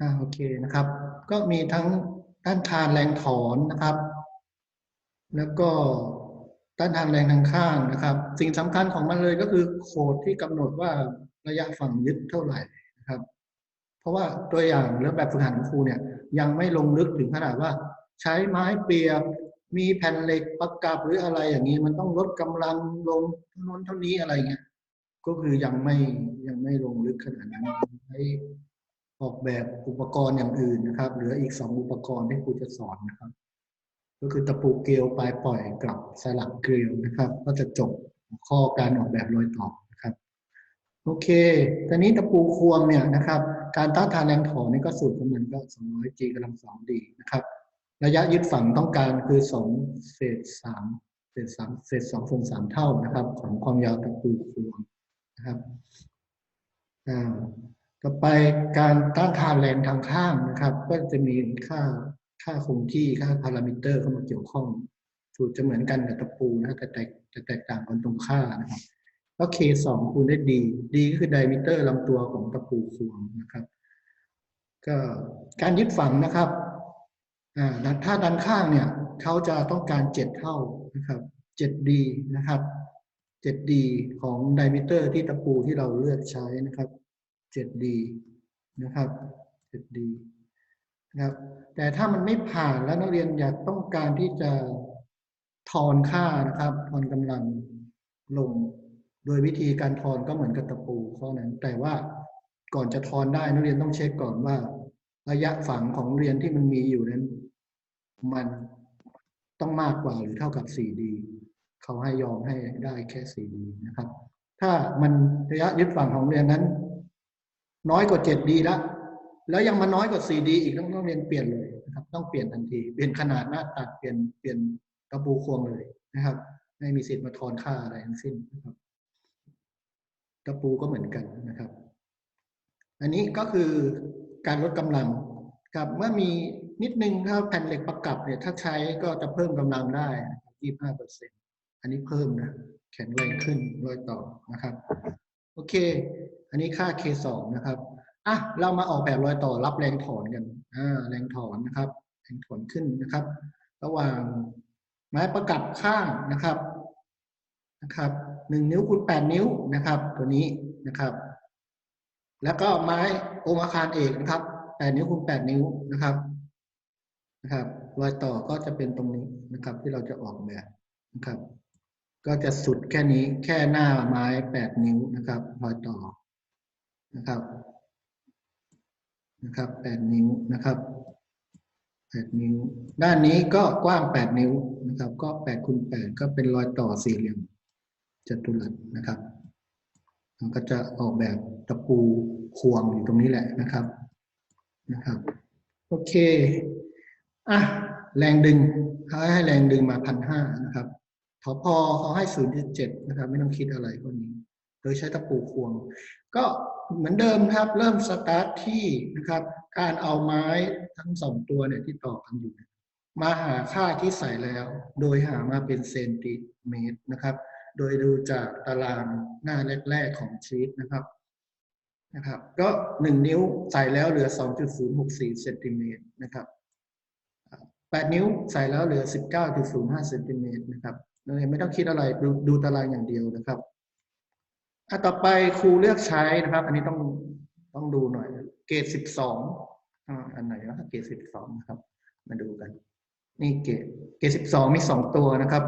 อ่าโอเคนะครับ ก็มีทั้งต้านทานแรงถอนนะครับ แล้วก็ต้านทานแรงทางข้างนะครับ สิ่งสำคัญของมันเลยก็คือโคดที่กำหนดว่าระยะฝั่งยึดเท่าไหร่นะครับ เพราะว่าตัวอย่างแล้วแบบฝึกหัดของครูเนี่ย ยังไม่ลงลึกถึงขนาดว่า ใช้ไม้เปียกมีแผ่นเหล็กประกับหรืออะไรอย่างนี้ มันต้องลดกำลังลงเท่านั้นเท่านี้อะไรเงี้ยก็คือยังไม่ยังไม่ลงลึกขนาดนั้นใช้ ออกแบบอุปกรณ์อย่างอื่นนะครับ เหลืออีกสองอุปกรณ์ที่ครูจะสอนนะครับ ก็คือตะปูเกลียวปลายปล่อยกับสลักเกลียวนะครับ ก็จะจบข้อการออกแบบรอยต่อนะครับ โอเค ตอนนี้ตะปูควงเนี่ยนะครับ การต้านทานแรงถอนนี่ก็สูตรของมันก็200 g กำลังสองดีนะครับ ระยะยึดฝั่งต้องการคือ2เศษ3เศษ3เศษ2ส่วน3เท่านะครับ ของความยาวตะปูควงนะครับอ่า ต่อไปการต้านทานแรงทางข้างนะครับ ก็จะมีค่าค่าคงที่ค่าพารามิเตอร์เข้ามาเกี่ยวข้องสูตรจะเหมือนกันกับตะปูนะแต่แตกจะแตกต่างกันตรงค่านะครับก็ K สองคูณด้วย D D ก็คือไดมิเตอร์ลำตัวของตะปูควงนะครับ ก็การยึดฝังนะครับอ่าถ้าด้านข้างเนี่ยเขาจะต้องการเจ็ดเท่านะครับ 7D นะครับ 7D ของไดมิเตอร์ที่ตะปูที่เราเลือกใช้นะครับ 7D นะครับ 7D นะครับ แต่ถ้ามันไม่ผ่านแล้วนักเรียนอยากต้องการที่จะทอนค่านะครับ ทอนกำลังลง โดยวิธีการทอนก็เหมือนกับตะปูข้อนั้น แต่ว่าก่อนจะทอนได้นักเรียนต้องเช็คก่อนว่า ระยะฝังของเรียนที่มันมีอยู่นั้น มันต้องมากกว่าหรือเท่ากับ 4D เขาให้ยอมให้ได้แค่ 4D นะครับ ถ้ามันระยะยึดฝั่งของเรียนนั้น น้อยกว่า 7D แล้ว แล้วยังมาน้อยกว่า 4D อีกต้องต้องเรียนเปลี่ยนเลยนะครับ ต้องเปลี่ยนทันที เปลี่ยนขนาดหน้าตัดเปลี่ยนเปลี่ยนตะปูควงเลยนะครับ ไม่มีสิทธิ์มาทอนค่าอะไรทั้งสิ้นนะครับตะปูก็เหมือนกันนะครับ อันนี้ก็คือการลดกำลังกับเมื่อมีนิดนึงถ้าแผ่นเหล็กประกับเนี่ยถ้าใช้ก็จะเพิ่มกำลังได้ยี่ห้าเปอร์เซ็นอันนี้เพิ่มนะแข็งแรงขึ้นรอยต่อนะครับ โอเค อันนี้ค่า K สองนะครับอะเรามาออกแบบรอยต่อรับแรงถอนกันอ่าแรงถอนนะครับ แรงถอนขึ้นนะครับ ระหว่างไม้ประกับข้างนะครับนะครับหนึ่งนิ้วคูณแปดนิ้วนะครับ ตัวนี้นะครับ แล้วก็ไม้องค์อาคารเอกนะครับแปดนิ้วคูณแปดนิ้วนะครับนะครับรอยต่อก็จะเป็นตรงนี้นะครับ ที่เราจะออกแบบนะครับ ก็จะสุดแค่นี้แค่หน้าไม้แปดนิ้วนะครับรอยต่อนะครับนะครับแปดนิ้วนะครับแปดนิ้ว ด้านนี้ก็กว้างแปดนิ้วนะครับ ก็แปดคูณแปดก็เป็นรอยต่อสี่เหลี่ยมจัตุรัสนะครับมันก็จะออกแบบตะปูควงอยู่ตรงนี้แหละนะครับนะครับ โอเคอะแรงดึงเขาให้แรงดึงมาพันห้านะครับ ทอพอเขาให้ศูนย์จุดเจ็ดนะครับ ไม่ต้องคิดอะไรพวกนี้ โดยใช้ตะปูควง ก็เหมือนเดิมครับ เริ่มสตาร์ทที่นะครับ การเอาไม้ทั้งสองตัวเนี่ยที่ต่อกันอยู่ มาหาค่าที่ใส่แล้ว โดยหามาเป็นเซนติเมตรนะครับ โดยดูจากตารางหน้าแรก ๆ ของชีตนะครับนะครับก็หนึ่งนิ้วใส่แล้วเหลือ 2.064เซนติเมตรนะครับแปดนิ้วใส่แล้วเหลือ 19.05เซนติเมตรนะครับ เรียนไม่ต้องคิดอะไรดูดูตารางอย่างเดียวนะครับอะต่อไปครูเลือกใช้นะครับ อันนี้ต้องต้องดูหน่อย เกรด12อ่าอันไหนนะเกรด12นะครับ มาดูกัน นี่เกรดเกรด12มีสองตัวนะครับ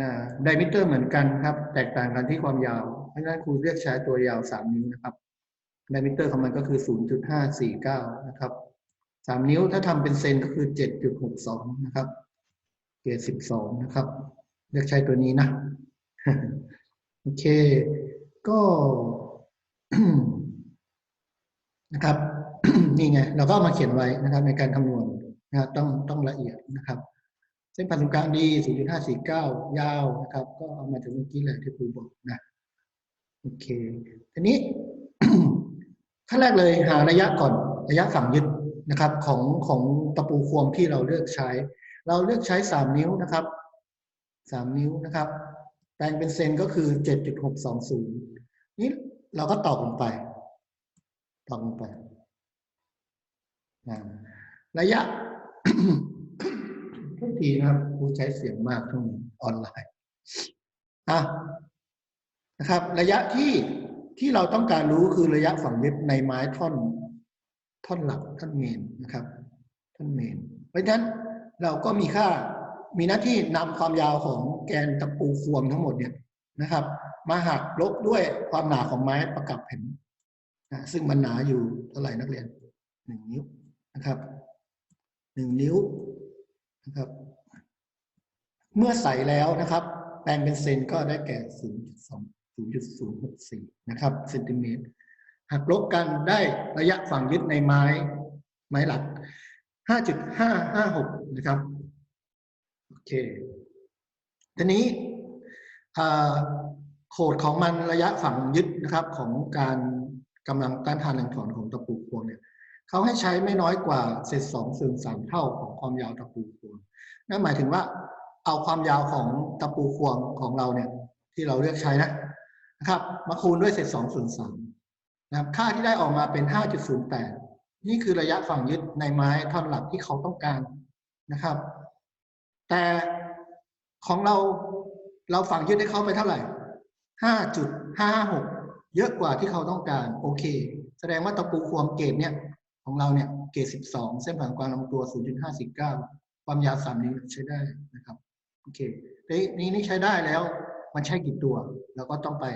นะไดมิเตอร์เหมือนกันครับ แตกต่างกันที่ความยาวเพราะฉะนั้นครูเลือกใช้ตัวยาว3นิ้วนะครับไดมิเตอร์ของมันก็คือ0.549นะครับ3นิ้วถ้าทำเป็นเซนก็คือ7.62นะครับ เกรด12นะครับ เลือกใช้ตัวนี้นะ โอเค ก็นะครับ นี่ไง เราก็มาเขียนไว้นะครับ ในการคำนวณนะครับต้องต้องละเอียดนะครับ เส้นผ่านศูนย์กลางดี0.549 ยาวนะครับ ก็เอามาจากเมื่อกี้แหละที่ครูบอกนะโอเคทีนี้ขั้นแรกเลยหาระยะก่อนระยะฝั่งยึดนะครับ ของของตะปูควงที่เราเลือกใช้ เราเลือกใช้ 3 นิ้วนะครับ 3 นิ้วนะครับ แปลงเป็นเซนก็คือ 7.620 นี่เราก็ตอกลงไป ตอกลงไป ระยะทุกทีนะครับผู้ใช้เสียงมากช่วงนี้ออนไลน์อะนะครับ ระยะที่ที่เราต้องการรู้คือระยะฝั่งยึดในไม้ท่อน ท่อนหลักท่อนเมนนะครับ ท่อนเมน เพราะฉะนั้น เราก็มีค่ามีหน้าที่นำความยาวของแกนตะปูควงทั้งหมดเนี่ยนะครับ มาหักลบด้วยความหนาของไม้ประกับแผ่นนะซึ่งมันหนาอยู่เท่าไหร่นักเรียนหนึ่งนิ้วนะครับหนึ่งนิ้วนะครับ เมื่อใส่แล้วนะครับ แปลงเป็นเซนก็ได้แก่ 0.2 0.064 นะครับเซนติเมตรหักลบกันได้ระยะฝั่งยึดในไม้ไม้หลัก 5.556 นะครับ โอเคทีนี้โคดของมันระยะฝังยึดนะครับของการกำลังต้านทานแรงถอนของตะปูพวงเนี่ยเขาให้ใช้ไม่น้อยกว่าเศษสองส่วนสามเท่าของความยาวตะปูพวงนั่นหมายถึงว่าเอาความยาวของตะปูพวงของเราเนี่ยที่เราเลือกใช้นะนะครับมาคูณด้วยเศษสองส่วนสามนะครับค่าที่ได้ออกมาเป็น 5.08 นี่คือระยะฝั่งยึดในไม้ท่อนหลักที่เขาต้องการนะครับ แต่ของเราเราฝั่งยึดให้เขาไปเท่าไหร่5.556เยอะกว่าที่เขาต้องการ โอเค แสดงว่าตะปูควงเกรดเนี่ยของเราเนี่ยเกรด12เส้นผ่านกลางลำตัว0.549ความยาว3นิ้วใช้ได้นะครับโอเคนี้นี่ใช้ได้แล้ว มันใช้กี่ตัว เราก็ต้องไป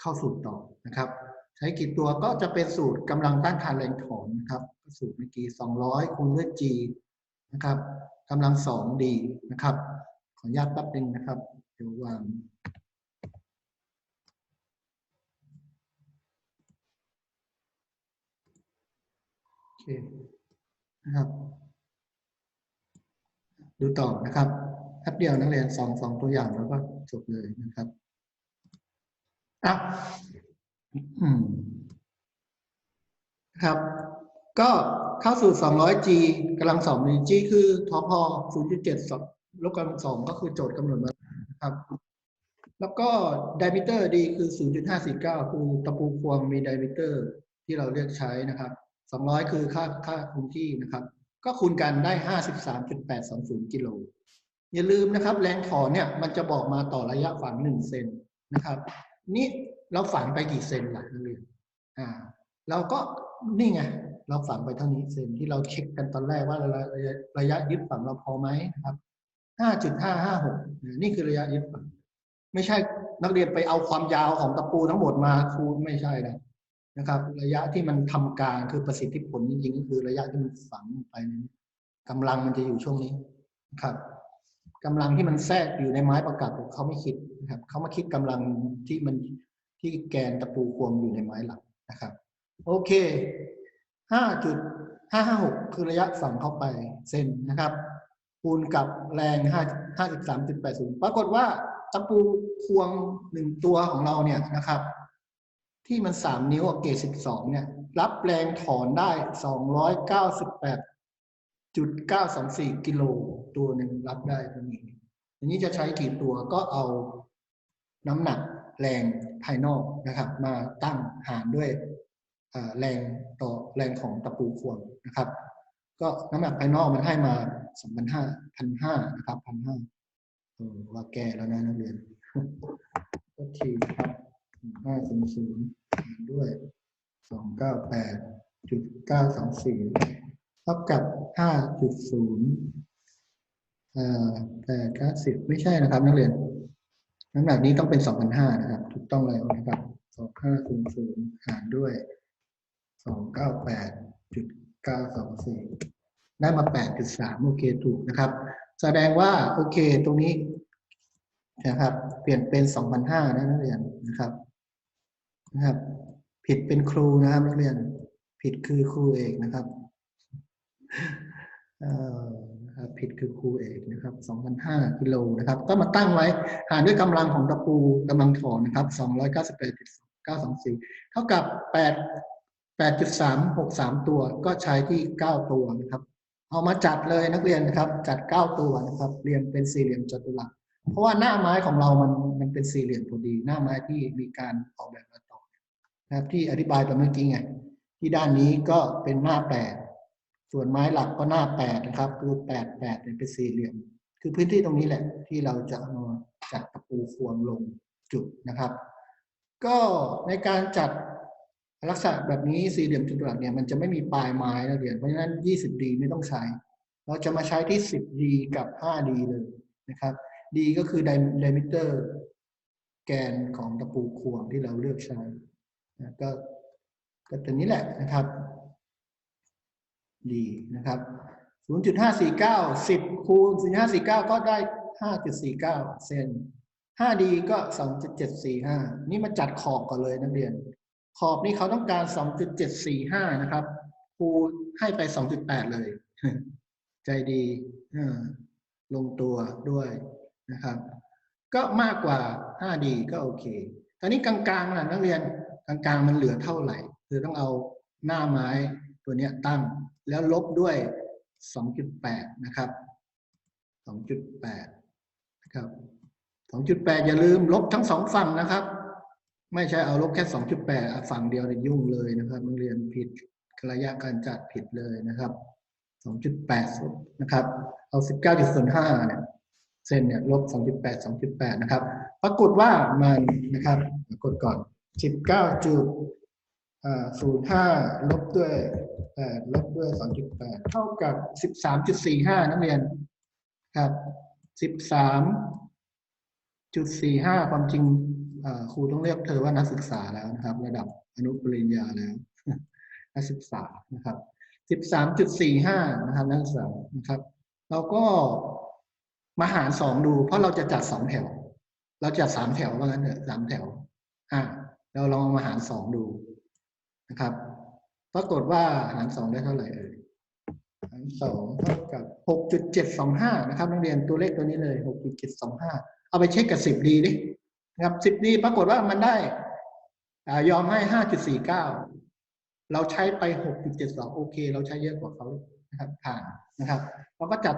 เข้าสูตรต่อนะครับ ใช้กี่ตัวก็จะเป็นสูตรกำลังต้านทานแรงถอนนะครับสูตรเมื่อกี้ 200 คูณด้วย G นะครับกำลังสองดีนะครับ ขออนุญาตแป๊บนึงนะครับ เดี๋ยววางโอเคนะครับ ดูต่อนะครับแป๊บเดียวนักเรียนสองสองตัวอย่างแล้วก็จบเลยนะครับอะ ครับ ก็เข้าสู่ 200G กำลังสอง G คือทอพอ0.7ลบกำลังสองก็คือโจทย์กำหนดมาครับ แล้วก็ diameter D คือ 0.549 คือตะปูควงมี diameter ที่เราเลือกใช้นะครับ 200 คือค่าค่าคูณที่นะครับ ก็คูณกันได้ 53.820กิโลอย่าลืมนะครับ แรงถอนเนี่ยมันจะบอกมาต่อระยะฝัง1เซนนะครับ นี่ เราฝังไปกี่เซนล่ะนักเรียนอ่า เราก็นี่ไงเราฝังไปเท่านี้เซนที่เราเช็คกันตอนแรกว่าระยะระยะยึดฝังเราพอไหมนะครับ5.556นี่คือระยะยึดฝังไม่ใช่นักเรียนไปเอาความยาวของตะปูทั้งหมดมาคูณไม่ใช่นะนะครับ ระยะที่มันทำการคือประสิทธิผลจริงๆก็คือระยะที่มันฝังไปนี้กำลังมันจะอยู่ช่วงนี้นะครับกำลังที่มันแทรกอยู่ในไม้ประกับเขาไม่คิดนะครับเขามาคิดกำลังที่มัน ที่แกนตะปูควงอยู่ในไม้หลักนะครับ โอเค5.556คือระยะฝังเข้าไปเซนนะครับคูณกับแรง5 53.80ปรากฏว่าตะปูควงหนึ่งตัวของเราเนี่ยนะครับ ที่มัน3นิ้วเกรด12เนี่ย รับแรงถอนได้298.924กิโลตัวหนึ่งรับได้ตรงนี้ทีนี้จะใช้กี่ตัวก็เอาน้ำหนักแรง ภายนอกนะครับ มาตั้งหารด้วยแรงต่อแรงของตะปูควงนะครับ ก็น้ำหนักภายนอกมันให้มาสองพันห้าพันห้านะครับพันห้าว่าแก่แล้วนะนักเรียนก็ทีครับห้าศูนย์ศูนย์ด้วยสองเก้าแปดจุดเก้าสองสี่เท่ากับห้าจุดศูนย์แปดเก้าสิบไม่ใช่นะครับ นักเรียน น้ำหนักนี้ต้องเป็นสองพันห้านะครับ ถูกต้องแล้วนะครับสองห้าศูนย์ศูนย์หารด้วยสองเก้าแปดจุดเก้าสองสี่ได้มาแปดจุดสามโอเคถูกนะครับ แสดงว่าโอเคตรงนี้นะครับ เปลี่ยนเป็นสองพันห้านะนักเรียนนะครับนะครับ ผิดเป็นครูนะครับนักเรียน ผิดคือครูเอกนะครับ เอ่อนะครับ ผิดคือครูเอกนะครับสองพันห้ากิโลนะครับ ก็มาตั้งไว้หารด้วยกำลังของตะปูกำลังถอนนะครับสองร้อยเท่ากับแปดแปดจุดสามหกสามตัวก็ใช้ที่เก้าตัวนะครับ เอามาจัดเลยนักเรียนนะครับ จัดเก้าตัวนะครับ เรียงเป็นสี่เหลี่ยมจัตุรัส เพราะว่าหน้าไม้ของเรามันมันเป็นสี่เหลี่ยมพอดี หน้าไม้ที่มีการออกแบบมาต่อนะครับที่อธิบายไปเมื่อกี้ไงที่ด้านนี้ก็เป็นหน้าแปด ส่วนไม้หลักก็หน้าแปดนะครับ คือแปดแปดเนี่ยเป็นสี่เหลี่ยม คือพื้นที่ตรงนี้แหละ ที่เราจะเอาจัดตะปูควงลงจุดนะครับ ก็ในการจัดลักษณะแบบนี้สี่เหลี่ยมจุดหลักเนี่ยมันจะไม่มีปลายไม้นะเรียนเพราะฉะนั้น 20D ไม่ต้องใช้ เราจะมาใช้ที่ 10D กับ 5D เลยนะครับ D ก็คือ diameter แกนของตะปูควงที่เราเลือกใช้นะก็ก็ตัวนี้แหละนะครับ ดีนะครับ 0.549 10 คูณ 0.549 ก็ได้ 5.49 เซน 5D ก็ 2.745 นี่มาจัดขอบก่อนเลยนักเรียน ขอบนี่เขาต้องการ 2.745 นะครับ ครูให้ไป 2.8 เลย ใจดีลงตัวด้วยนะครับ ก็มากกว่า 5D ก็โอเค ตอนนี้กลางๆนะนักเรียน กลางๆมันเหลือเท่าไหร่ คือต้องเอาหน้าไม้ตัวนี้ตั้ง แล้วลบด้วย 2.8 นะครับ 2.8 นะครับ 2.8 อย่าลืมลบทั้งสองฝั่งนะครับ ไม่ใช่เอาลบแค่ 2.8อะฝั่งเดียวเนี่ยยุ่งเลยนะครับนักเรียนผิดระยะการจัดผิดเลยนะครับ 2.8 นะครับ เอา 19.05 เนี่ยเส้นเนี่ยลบ 2.8 2.8 นะครับ ปรากฏว่ามันนะครับกดก่อน 19.05 ลบด้วย 8ลบด้วย 2.8 เท่ากับ 13.45 นักเรียนครับ 13.45 ความจริงครูต้องเรียกเธอว่านักศึกษาแล้วนะครับ ระดับอนุปริญญาแล้วนักศึกษานะครับ 13.45 นะครับนักศึกษานะครับ เราก็มาหารสองดู เพราะเราจะจัดสองแถว เราจัดสามแถวว่างั้นเถอะสามแถว อะเราลองมาหารสองดูนะครับ ปรากฏว่าหารสองได้เท่าไหร่เอ่ยหารสองเท่ากับหกจุดเจ็ดสองห้านะครับนักเรียนตัวเลขตัวนี้เลยหกจุดเจ็ดสองห้าเอาไปเช็คกับสิบดีดินะครับสิบดีปรากฏว่ามันได้อ่ายอมให้ห้าจุดสี่เก้าเราใช้ไปหกจุดเจ็ดสองโอเค เราใช้เยอะกว่าเขานะครับผ่านนะครับ เราก็จัด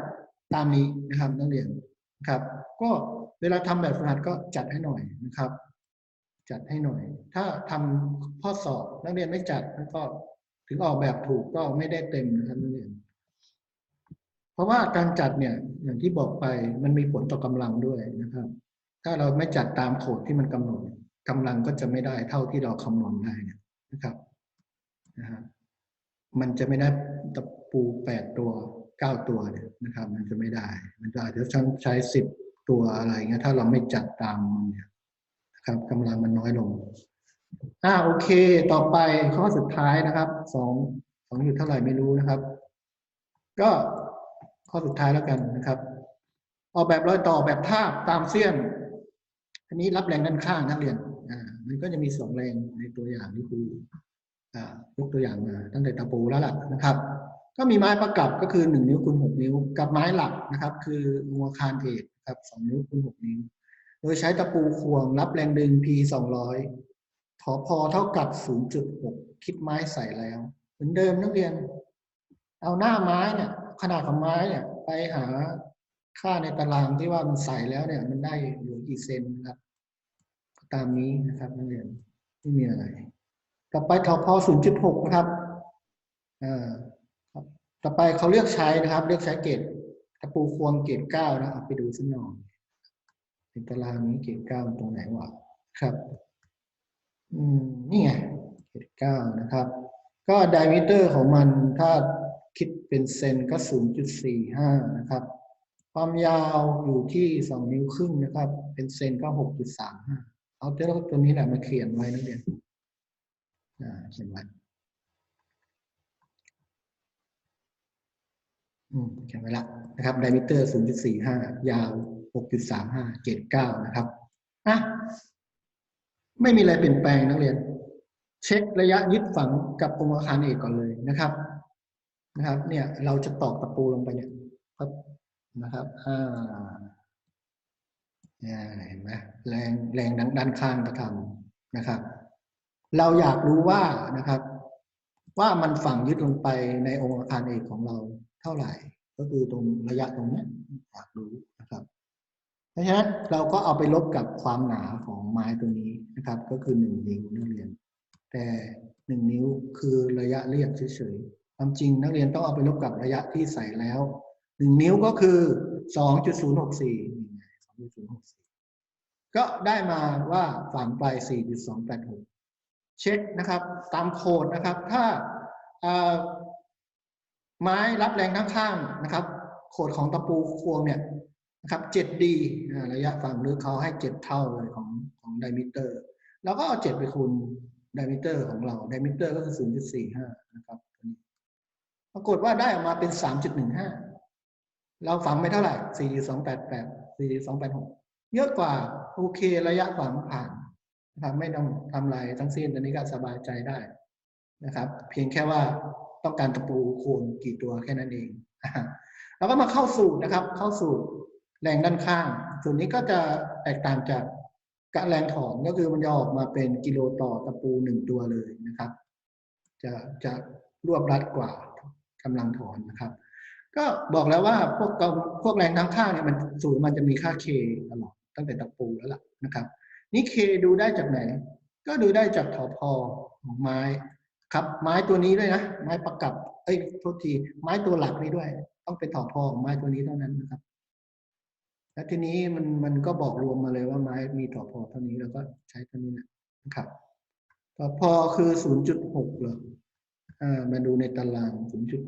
ตามนี้นะครับนักเรียนนะครับ ก็เวลาทำแบบฝึกหัดก็จัดให้หน่อยนะครับ จัดให้หน่อย ถ้าทำข้อสอบนักเรียนไม่จัดก็ ถึงออกแบบถูกก็ไม่ได้เต็มนะครับนักเรียเพราะว่าการจัดเนี่ยอย่างที่บอกไปมันมีผลต่อกำลังด้วยนะครับ ถ้าเราไม่จัดตามโคดที่มันกำหนดกำลังก็จะไม่ได้เท่าที่เราคำนวณได้นะครับนะฮะมันจะไม่ได้ตะปูแปดตัวเก้าตัวเนี่ยนะครับ มันจะไม่ได้ มันจะอาจจะต้องใช้สิบตัวอะไรเงี้ยถ้าเราไม่จัดตามมันเนี่ยนะครับกำลังมันน้อยลง อ่าโอเค ต่อไปข้อสุดท้ายนะครับสองสองอยู่เท่าไหร่ไม่รู้นะครับ ก็ข้อสุดท้ายแล้วกันนะครับ ออกแบบรอยต่อแบบทาบตามเสี้ยนอันนี้รับแรงด้านข้างนักเรียนอ่ามันก็จะมีสองแรงในตัวอย่างที่ครูอ่ายกตัวอย่างมาตั้งแต่ตะปูแล้วล่ะนะครับ ก็มีไม้ประกับก็คือหนึ่งนิ้วคูณหกนิ้ว กับไม้หลักนะครับ คืองวคานเอกครับสองนิ้วคูณหกนิ้ว โดยใช้ตะปูควงรับแรงดึง P สองร้อย ถอพอเท่ากับ 0.6 คิดไม้ใส่แล้ว เหมือนเดิมนักเรียน เอาหน้าไม้เนี่ย ขนาดของไม้เนี่ย ไปหาค่าในตารางที่ว่ามันใส่แล้วเนี่ย มันได้เหลือกี่เซนครับ ตามนี้นะครับนักเรียนไม่มีอะไร ต่อไปทอพอ 0.6 นะครับอ่าต่อไปเขาเลือกใช้นะครับ เลือกใช้เกรดตะปูควงเกรดเก้านะเอาไปดูสักหน่อยในตารางนี้เกรดเก้าตรงไหนวะครับ นี่ไงเกรดเก้านะครับ ก็ไดมิเตอร์ของมันถ้าคิดเป็นเซนก็ 0.45 นะครับ ความยาวอยู่ที่ 2 นิ้วครึ่งนะครับ เป็นเซนก็ 6.35 เอาตัวตัวนี้แหละมาเขียนไว้นักเรียนอ่าเขียนไว้อืมเขียนไว้ละนะครับไดมิเตอร์ 0.45 ยาว 6.35เกรด9นะครับอะ ไม่มีอะไรเปลี่ยนแปลงนักเรียน เช็คระยะยึดฝังกับองค์อาคารเอกก่อนเลยนะครับนะครับ เนี่ยเราจะตอกตะปูลงไปเนี่ยครับนะครับอ่าเนี่ยเห็นไหมแรงแรงด้านข้างกระทำนะครับ เราอยากรู้ว่านะครับ ว่ามันฝังยึดลงไปในองค์อาคารเอกของเราเท่าไหร่ ก็คือตรงระยะตรงเนี้ยอยากรู้ เพราะฉะนั้นเราก็เอาไปลบกับความหนาของไม้ตัวนี้นะครับ ก็คือหนึ่งนิ้วนักเรียน แต่หนึ่งนิ้วคือระยะเรียบเฉยๆความจริงนักเรียนต้องเอาไปลบกับระยะที่ใส่แล้วหนึ่งนิ้วก็คือสองจุดศูนย์หกสี่สองจุดศูนย์หกสี่ก็ได้มาว่าฝั่งไปสี่จุดสองแปดหกเช็คนะครับ ตามโคดนะครับ ถ้าไม้รับแรงทั้งข้างนะครับโคดของตะปูควงเนี่ย นะครับ 7D ระยะฝั่งลึกเขาให้ 7 เท่าเลยของของไดมิเตอร์แล้วก็เอา 7 ไปคูณไดมิเตอร์ของเราไดมิเตอร์ก็คือ 0.45 นะครับ ปรากฏว่าได้ออกมาเป็น 3.15 เราฝังไปเท่าไหร่ 4.288 4.286 เยอะกว่าโอเคระยะฝังผ่านนะครับไม่ต้องทำอะไรทั้งสิ้นตอนนี้ก็สบายใจได้นะครับ เพียงแค่ว่าต้องการตะปูคูณกี่ตัวแค่นั้นเองเราก็มาเข้าสูตรนะครับ เข้าสูตร แรงด้านข้าง ส่วนนี้ก็จะแตกต่างจากกะแรงถอนก็คือมันจะออกมาเป็นกิโลต่อตะปูหนึ่งตัวเลยนะครับ จะจะรวบรัดกว่ากำลังถอนนะครับ ก็บอกแล้วว่าพวกกำพวกแรงทั้งข้างเนี่ยมันสูตรมันจะมีค่า K ตลอดตั้งแต่ตะปูแล้วล่ะนะครับ นี่ K ดูได้จากไหน ก็ดูได้จากถอพอของไม้ครับ ไม้ตัวนี้ด้วยนะ ไม้ประกับ เอ้ยโทษทีไม้ตัวหลักนี้ด้วย ต้องเป็นถอพอของไม้ตัวนี้เท่านั้นนะครับ แล้วทีนี้มันมันก็บอกรวมมาเลยว่าไม้มีถอพอเท่านี้แล้วก็ใช้เท่านี้นะครับถอพอคือ 0.6เหรออ่ามาดูในตาราง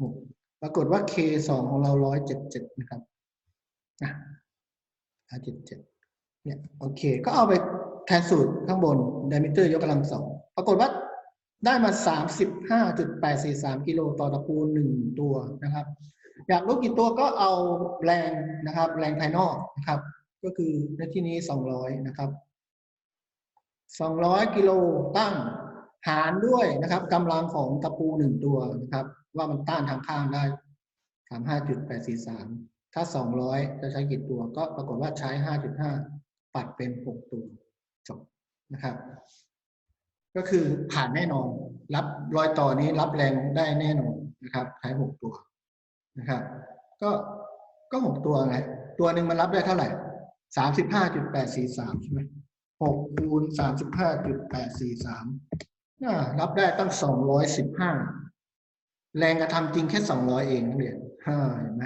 0.6 ปรากฏว่า K สองของเรา 177 นะครับอะ177เนี่ยโอเค ก็เอาไปแทนสูตรข้างบน diameter ยกกำลังสองปรากฏว่าได้มา 35.843 กิโลต่อตะปูหนึ่งตัวนะครับ อยากรู้กี่ตัวก็เอาแรงนะครับ แรงภายนอกนะครับ ก็คือในที่นี้ 200 นะครับ 200 กิโลตั้งหารด้วยนะครับกำลังของตะปูหนึ่งตัวนะครับ ว่ามันต้านทางข้างได้35.843ถ้า200จะใช้กี่ตัวก็ปรากฏว่าใช้5.5ปัดเป็น6ตัวจบนะครับ ก็คือผ่านแน่นอน รับรอยต่อนี้รับแรงได้แน่นอนนะครับใช้6ตัว นะครับ ก็ก็หกตัวไงตัวหนึ่งมันรับได้เท่าไหร่สามสิบห้าจุดแปดสี่สามใช่ไหมหกคูณสามสิบห้าจุดแปดสี่สามรับได้ตั้งสองร้อยสิบห้าแรงกระทำจริงแค่สองร้อยเองนักเรียนฮ่าเห็นไหม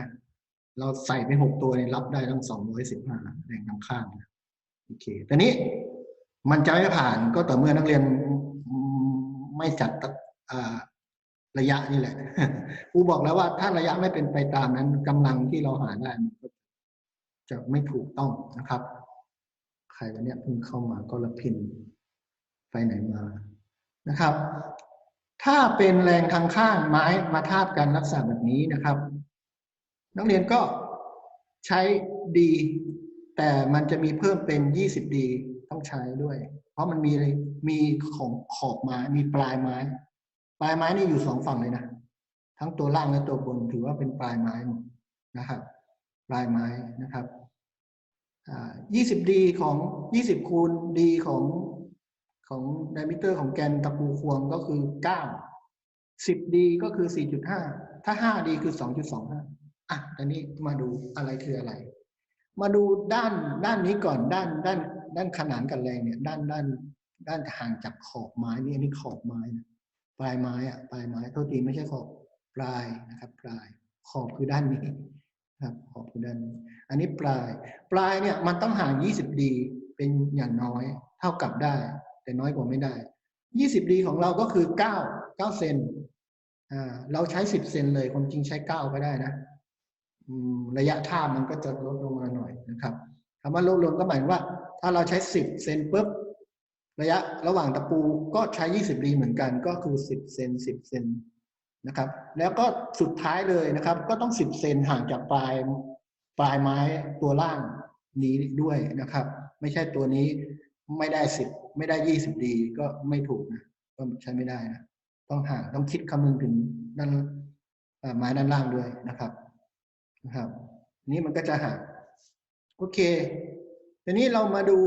เราใส่ไปหกตัวเนี่ยรับได้ตั้งสองร้อยสิบห้าแรงทางข้างนะโอเคแต่นี้มันจะไม่ผ่านก็ต่อเมื่อนักเรียนไม่จัดอ่า ระยะนี่แหละครูบอกแล้วว่าถ้าระยะไม่เป็นไปตามนั้นกำลังที่เราหาได้มันก็จะไม่ถูกต้องนะครับ ใครวันนี้เพิ่งเข้ามาก็ละพินไปไหนมานะครับ ถ้าเป็นแรงทางข้างไม้มาทาบกันลักษณะแบบนี้นะครับ นักเรียนก็ใช้ดี แต่มันจะมีเพิ่มเป็น 20ดีต้องใช้ด้วย เพราะมันมีมีของขอบไม้มีปลายไม้ ปลายไม้นี่อยู่สองฝั่งเลยนะ ทั้งตัวล่างและตัวบนถือว่าเป็นปลายไม้หมดนะครับ ปลายไม้นะครับยี่สิบดีของยี่สิบคูณดีของของไดมิเตอร์ของแกนตะปูควงก็คือเก้าสิบดีก็คือสี่จุดห้าถ้าห้าดีคือสองจุดสองห้าอะตอนนี้มาดูอะไรคืออะไร มาดูด้านด้านนี้ก่อนด้านด้านด้านขนานกันแรงเนี่ย ด้านด้านด้านห่างจากขอบไม้นี่อันนี้ขอบไม้นะ ปลายไม้อะปลายไม้โทษทีไม่ใช่ขอบปลายนะครับปลายขอบคือด้านนี้ครับขอบคือด้านนี้อันนี้ปลาย ปลายเนี่ยมันต้องห่าง 20 ดีเป็นอย่างน้อยเท่ากับได้ แต่น้อยกว่าไม่ได้ 20 ดีของเราก็คือ 9 9เซนอ่าเราใช้ 10เซนเลยความจริงใช้ 9 ก็ได้นะระยะท่ามันก็จะลดลงมาหน่อยนะครับคำว่าลดลงก็หมายว่า ถ้าเราใช้ 10เซนปุ๊บ ระยะระหว่างตะปูก็ใช้ 20ดีเหมือนกันก็คือ 10เซน10เซนนะครับ แล้วก็สุดท้ายเลยนะครับ ก็ต้อง 10เซนห่างจากปลายปลายไม้ตัวล่างนี้ด้วยนะครับ ไม่ใช่ตัวนี้ไม่ได้ 10 ไม่ได้ 20ดีก็ไม่ถูกนะก็ใช้ไม่ได้นะต้องห่างต้องคิดคำนึงถึงด้านไม้ด้านล่างด้วยนะครับนะครับ นี้มันก็จะห่างโอเค ทีนี้เรามาดู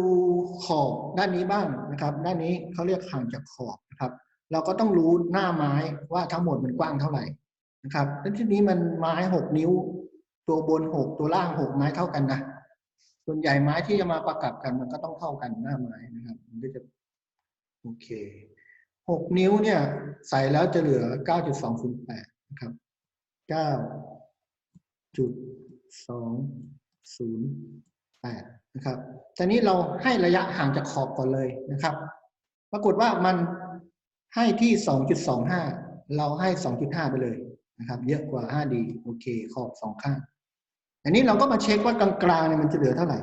ขอบด้านนี้บ้างนะครับ ด้านนี้เขาเรียกห่างจากขอบนะครับ เราก็ต้องรู้หน้าไม้ว่าทั้งหมดมันกว้างเท่าไหร่นะครับแล้วทีนี้มันไม้หกนิ้ว ตัวบนหกตัวล่างหกไม้เท่ากันนะส่วนใหญ่ไม้ที่จะมาประกับกันมันก็ต้องเท่ากันหน้าไม้นะครับ มันก็จะโอเคหกนิ้วเนี่ย ใส่แล้วจะเหลือเก้าจุดสองศูนย์แปดนะครับเก้าจุดสองศูนย์แปด นะครับตอนนี้เราให้ระยะห่างจากขอบก่อนเลยนะครับ ปรากฏว่ามันให้ที่สองจุดสองห้าเราให้สองจุดห้าไปเลยนะครับ เยอะกว่า 5D โอเค ขอบสองข้าง อันนี้เราก็มาเช็คว่ากลางๆเนี่ยมันจะเหลือเท่าไหร่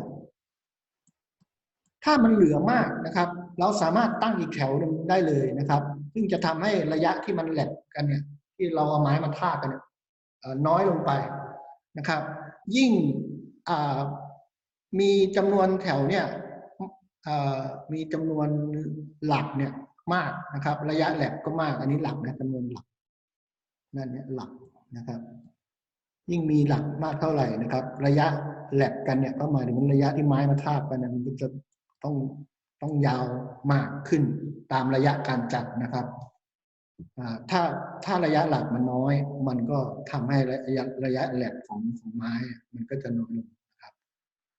ถ้ามันเหลือมากนะครับ เราสามารถตั้งอีกแถวนึงได้เลยนะครับ ซึ่งจะทำให้ระยะที่มันแหลกกันเนี่ย ที่เราเอาไม้มาทากันเนี่ยน้อยลงไปนะครับ ยิ่ง มีจำนวนแถวเนี่ยมีจำนวนหลักเนี่ยมากนะครับ ระยะแหลกก็มาก อันนี้หลักนะจำนวนหลักนั่นเนี่ยหลักนะครับ ยิ่งมีหลักมากเท่าไหร่นะครับ ระยะแหลกกันเนี่ยก็หมายถึงระยะที่ไม้มาทาบกันเนยมันจะต้องต้องยาวมากขึ้นตามระยะการจัดนะครับถ้าถ้าระยะหลักมันน้อย มันก็ทำให้ระยะระยะแหลกของของไม้ มันก็จะน้อยลง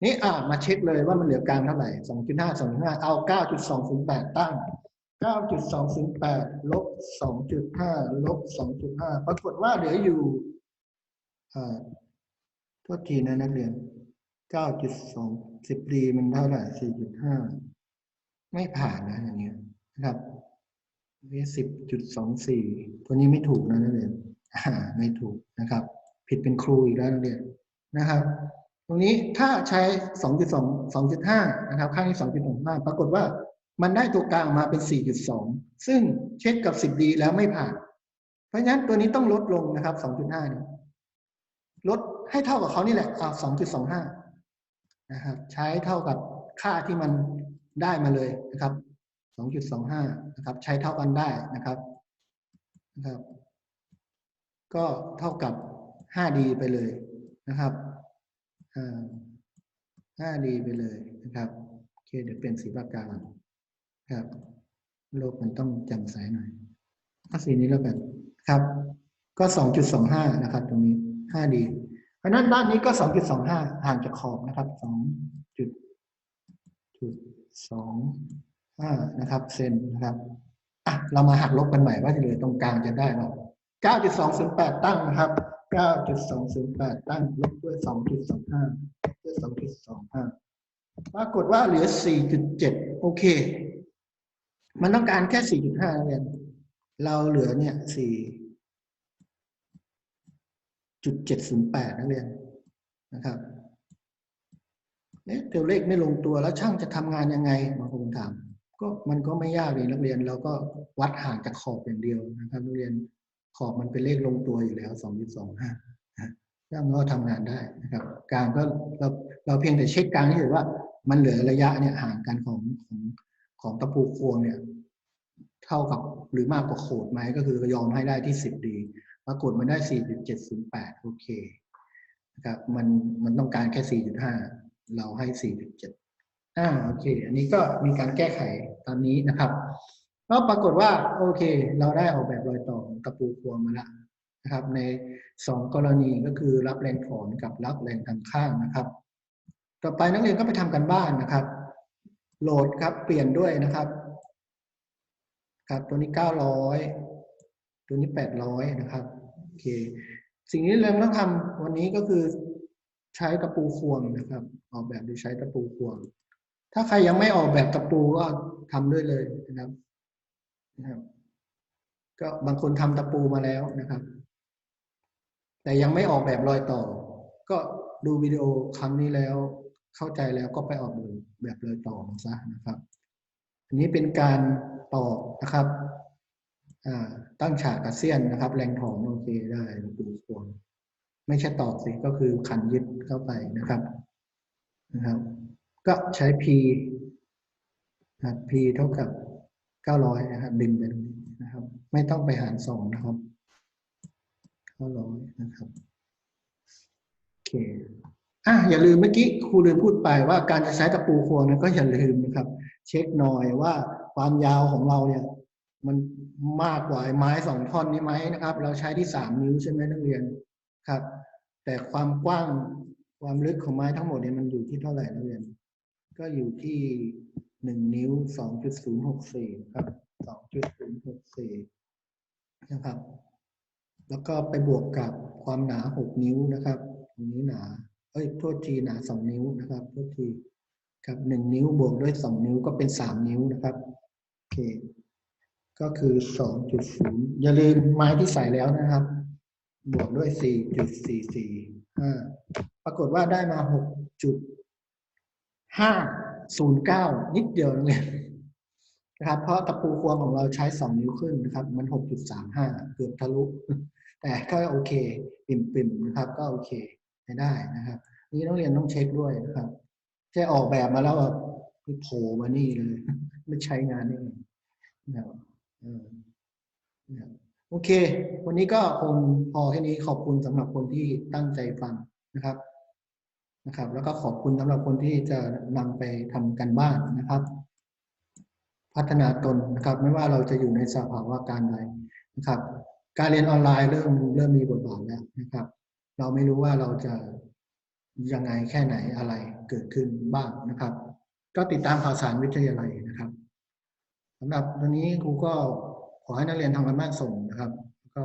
นี่อ่ามาเช็คเลยว่ามันเหลือกลางเท่าไหร่สองจุดห้าสองห้าเอาเก้าจุดสองศูนย์แปดตั้งเก้าจุดสองศูนย์แปดลบสองจุดห้าลบสองจุดห้าปรากฏว่าเหลืออยู่อ่าโทษทีนะนักเรียนเก้าจุดสองสิบดีมันเท่าไหร่สี่จุดห้าไม่ผ่านนะอย่างเงี้ยนะครับนี่สิบจุดสองสี่ตัวนี้ไม่ถูกนะนักเรียนไม่ถูกนะครับ ผิดเป็นครูอีกแล้วนักเรียนนะครับ รงนี้ถ้าใช้สองจุดสองสองจุดห้านะครับ ข้างนี้สองจุดหกห้าปรากฏว่ามันได้ตัวกลางมาเป็นสี่จุดสองซึ่งเช็คกับสิบดีแล้วไม่ผ่าน เพราะฉะนั้นตัวนี้ต้องลดลงนะครับสองจุดห้าเนี่ยลดให้เท่ากับเขานี่แหละอ่าสองจุดสองห้านะครับ ใช้เท่ากับค่าที่มันได้มาเลยนะครับสองจุดสองห้านะครับ ใช้เท่ากันได้นะครับ นะครับ ก็เท่ากับห้าดีไปเลยนะครับ ห้าดีไปเลยนะครับโอเคเดี๋ยวเปลี่ยนสีปากกาครับ โลกมันต้องแจ่มใสหน่อยเอาสีนี้แล้วกันครับ ก็สองจุดสองห้านะครับ ตรงนี้ห้าดีเพราะฉะนั้นด้านนี้ก็สองจุดสองห้าห่างจากขอบนะครับสองจุดจุดสองห้านะครับเซนนะครับอะเรามาหักลบกันใหม่ว่าจะเหลือตรงกลางจะได้ไหมเก้าจุดสองศูนย์แปดตั้งนะครับ เก้าจุดสองศูนย์แปดตั้งลบด้วยสองจุดสองห้าด้วยสองจุดสองห้าปรากฏว่าเหลือสี่จุดเจ็ดโอเค มันต้องการแค่สี่จุดห้าเรียนเราเหลือเนี่ยสี่จุดเจ็ดศูนย์แปดนักเรียนนะครับเนี่ยตัวเลขไม่ลงตัวแล้วช่างจะทำงานยังไงบางคนถามก็มันก็ไม่ยากเลยนักเรียน เราก็วัดห่างจากขอบอย่างเดียวนะครับนักเรียน ขอบมันเป็นเลขลงตัวอยู่แล้วสองจุดสองห้าช่างก็ทำงานได้นะครับกลางก็เราเราเพียงแต่เช็คกลางเฉยๆว่ามันเหลือระยะเนี่ยห่างกันของของของตะปูควงเนี่ย เท่ากับหรือมากกว่าโขดไหมก็คือยอมให้ได้ที่สิบดีปรากฏมันได้4.708โอเคนะครับมันมันต้องการแค่4.5เราให้4.7อ่าโอเค อันนี้ก็มีการแก้ไขตามนี้นะครับ ก็ปรากฏว่าโอเค เราได้ออกแบบรอยต่อตะปูควงมาแล้วนะครับ ในสองกรณีก็คือรับแรงถอนกับรับแรงทางข้างนะครับ ต่อไปนักเรียนก็ไปทำกันบ้านนะครับ โหลดครับเปลี่ยนด้วยนะครับ ครับตัวนี้ 900 ตัวนี้แปดร้อยนะครับโอเคสิ่งที่เราต้องทำวันนี้ก็คือใช้ตะปูควงนะครับ ออกแบบโดยใช้ตะปูควง ถ้าใครยังไม่ออกแบบตะปูก็ทำด้วยเลยนะครับ นะครับ ก็บางคนทำตะปูมาแล้วนะครับ แต่ยังไม่ออกแบบรอยต่อ ก็ดูวิดีโอครั้งนี้แล้ว เข้าใจแล้วก็ไปออกแบบแบบรอยต่อซะนะครับ อันนี้เป็นการต่อนะครับตั้งฉากกับเซียนนะครับ แรงถอนโอเคได้ดูควรไม่ใช่ตอกสิก็คือขันยึดเข้าไปนะครับนะครับ ก็ใช้ P นะ P เท่ากับ 900นะครับดึงไปตรงนี้นะครับ ไม่ต้องไปหารสองนะครับ900นะครับโอเคอะอย่าลืมเมื่อกี้ครูลืมพูดไปว่าการจะใช้ตะปูควงนั้นก็อย่าลืมนะครับ เช็คหน่อยว่าความยาวของเราเนี่ยมันมากกว่าไม้สองท่อนนี้ไหมนะครับ เราใช้ที่สามนิ้วใช่ไหมนักเรียนครับ แต่ความกว้างความลึกของไม้ทั้งหมดเนี่ยมันอยู่ที่เท่าไหร่นักเรียน ก็อยู่ที่ หนึ่งนิ้วสองจุดศูนย์หกสี่ครับสองจุดศูนย์หกสี่นะครับ แล้วก็ไปบวกกับความหนาหกนิ้วนะครับตรงนี้หนา เอ้ยโทษทีหนาสองนิ้วนะครับโทษทีครับหนึ่งนิ้วบวกด้วยสองนิ้วก็เป็นสามนิ้วนะครับโอเค ก็คือสองจุดศูนย์อย่าลืมไม้ที่ใส่แล้วนะครับ บวกด้วยสี่จุดสี่สี่ห้าปรากฏว่าได้มาหกจุดห้า ศูนย์เก้านิดเดียวเองนะครับ เพราะตะปูควงของเราใช้สองนิ้วขึ้นนะครับ มันหกจุดสามห้าเกือบทะลุ แต่ก็โอเค ปิ่มๆนะครับ ก็โอเคใช้ได้นะครับ นี่นักเรียนต้องเช็คด้วยนะครับแค่ออกแบบมาแล้วแบบโผล่มานี่เลย ไม่ใช้งานนะครับเนะครับโอเค วันนี้ก็คงพอแค่นี้ขอบคุณสำหรับคนที่ตั้งใจฟังนะครับ นะครับ แล้วก็ขอบคุณสำหรับคนที่จะนำไปทำกันบ้านนะครับ พัฒนาตนนะครับ ไม่ว่าเราจะอยู่ในสภาวะการใดนะครับ การเรียนออนไลน์เริ่มเริ่มมีบทบาทแล้วนะครับ เราไม่รู้ว่าเราจะยังไงแค่ไหนอะไรเกิดขึ้นบ้างนะครับ ก็ติดตามข่าวสารวิทยาลัยนะครับสำหรับวันนี้ครูก็ขอให้นักเรียนทำกันบ้านส่งนะครับ ก็